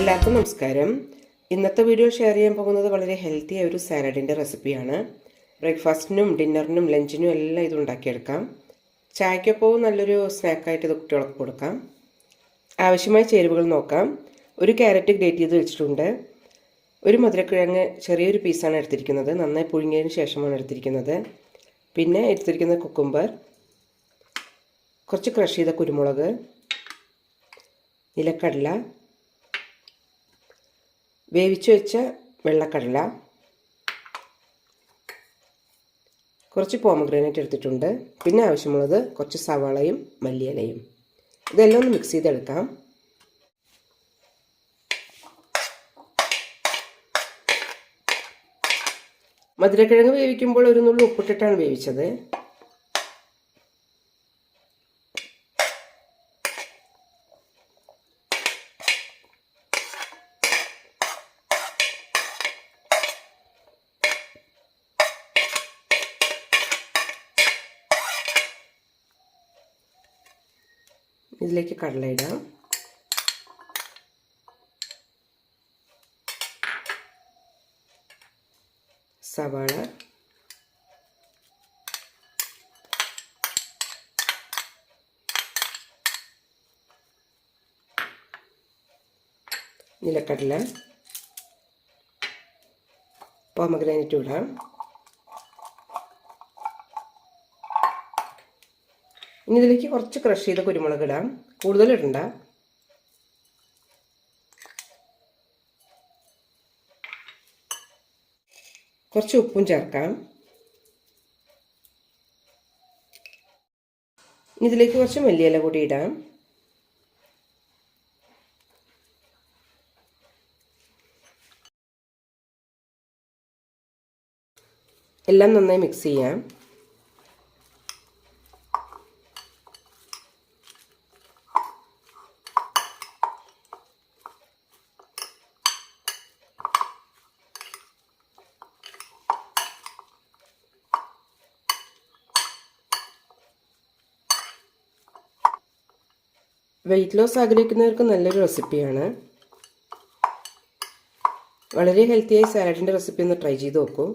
എല്ലാവർക്കും നമസ്കാരം. ഇന്നത്തെ വീഡിയോ ഷെയർ ചെയ്യാൻ പോകുന്നത് വളരെ ഹെൽത്തി ആയ ഒരു സാലഡിന്റെ റെസിപ്പിയാണ് ബ്രേക്ക്ഫാസ്റ്റിനും ഡിന്നറിനും ലഞ്ചിനും എല്ലാം ഇത് ഉണ്ടാക്കിയെടുക്കാം. ചായക്കൊപ്പവും നല്ലൊരു സ്നാക്കായിട്ട് ഇത് കുട്ടികൾക്ക് കൊടുക്കാം. ആവശ്യമായ ചേരുവകൾ നോക്കാം. ഒരു ക്യാരറ്റ് ഗ്രേറ്റ് ചെയ്ത് വെച്ചിട്ടുണ്ട്. ഒരു മധുരക്കിഴങ്ങ് ചെറിയൊരു പീസാണ് എടുത്തിരിക്കുന്നത്. നന്നായി പുഴുങ്ങിയതിന് ശേഷമാണ് എടുത്തിരിക്കുന്നത്. പിന്നെ എടുത്തിരിക്കുന്നത് കുക്കുംബർ കുറച്ച് ക്രഷ് ചെയ്ത കുരുമുളക് നിലക്കടല വേവിച്ച് വെച്ച വെള്ളക്കടല. കുറച്ച് പോമഗ്രാനൈറ്റ് എടുത്തിട്ടുണ്ട്. പിന്നെ ആവശ്യമുള്ളത് കുറച്ച് സവാളയും മല്ലിയിലയും. ഇതെല്ലാം ഒന്ന് മിക്സ് ചെയ്തെടുക്കാം. മധുരക്കിഴങ്ങ് വേവിക്കുമ്പോൾ ഒരു നുള്ളു ഉപ്പിട്ടിട്ടാണ് വേവിച്ചത്. ഇതിലേക്ക് കടല ഇടാം സവാള. നിലക്കടല. പോമഗ്രാനൈറ്റ് ഇടാം. ഇനി ഇതിലേക്ക് കുറച്ച് ക്രഷ് ചെയ്ത കുരുമുളക് ഇടാം. കൂടുതൽ ഇടണ്ട. കുറച്ച് ഉപ്പും ചേർക്കാം. ഇതിലേക്ക് കുറച്ച് മല്ലിയില കൂടി ഇടാം. എല്ലാം നന്നായി മിക്സ് ചെയ്യാം. വെയിറ്റ് ലോസ് ആഗ്രഹിക്കുന്നവർക്ക് നല്ലൊരു റെസിപ്പിയാണ് വളരെ ഹെൽത്തിയായി സാലഡിന്റെ റെസിപ്പി ഒന്ന് ട്രൈ ചെയ്ത് നോക്കൂ.